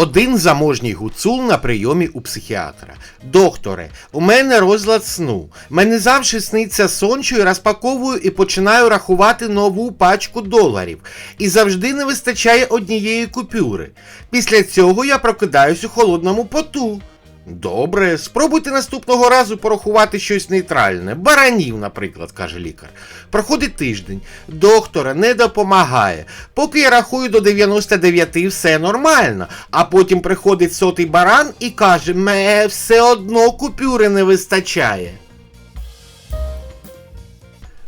Один заможній гуцул на прийомі у психіатра. Докторе, у мене розлад сну. Мене завжди сниться сон, що я розпаковую і починаю рахувати нову пачку доларів. І завжди не вистачає однієї купюри. Після цього я прокидаюсь у холодному поту. Добре, спробуйте наступного разу порахувати щось нейтральне, баранів, наприклад, каже лікар. Проходить тиждень. Доктора не допомагає. Поки я рахую до 99, все нормально. А потім приходить сотий баран і каже: Ме, все одно купюри не вистачає.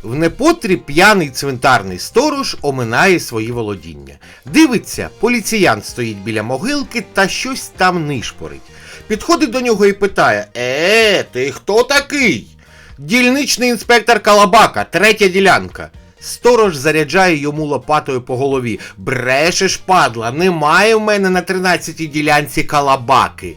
В непотрі п'яний цвинтарний сторож оминає свої володіння. Дивиться, поліціян стоїть біля могилки та щось там нишпорить. Підходить до нього і питає: Е, ти хто такий? Дільничний інспектор Калабака, третя ділянка. Сторож заряджає йому лопатою по голові. Брешеш, падла, немає в мене на 13-й ділянці калабаки.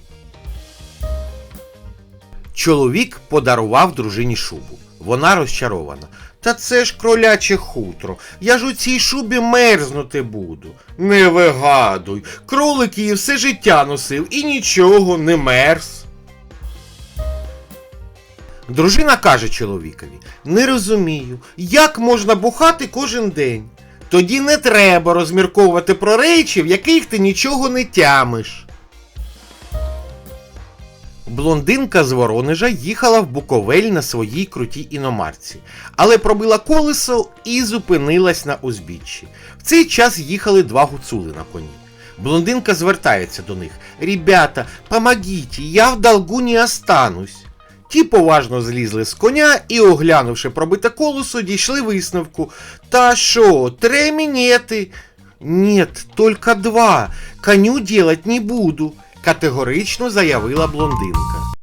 Чоловік подарував дружині шубу. Вона розчарована. Та це ж кроляче хутро. Я ж у цій шубі мерзнути буду. Не вигадуй. Кролик її все життя носив і нічого не мерз. Дружина каже чоловікові: Не розумію, як можна бухати кожен день. Тоді не треба розмірковувати про речі, в яких ти нічого не тямиш. Блондинка з Воронежа їхала в Буковель на своїй крутій іномарці, але пробила колесо і зупинилась на узбіччі. В цей час їхали два гуцули на коні. Блондинка звертається до них: Ребята, помогіть, я в долгу не останусь. Ті поважно злізли з коня і, оглянувши пробите колесо, дійшли висновку. Та що, три мінети? Нет, только два. Коню делать не буду, категорично заявила блондинка.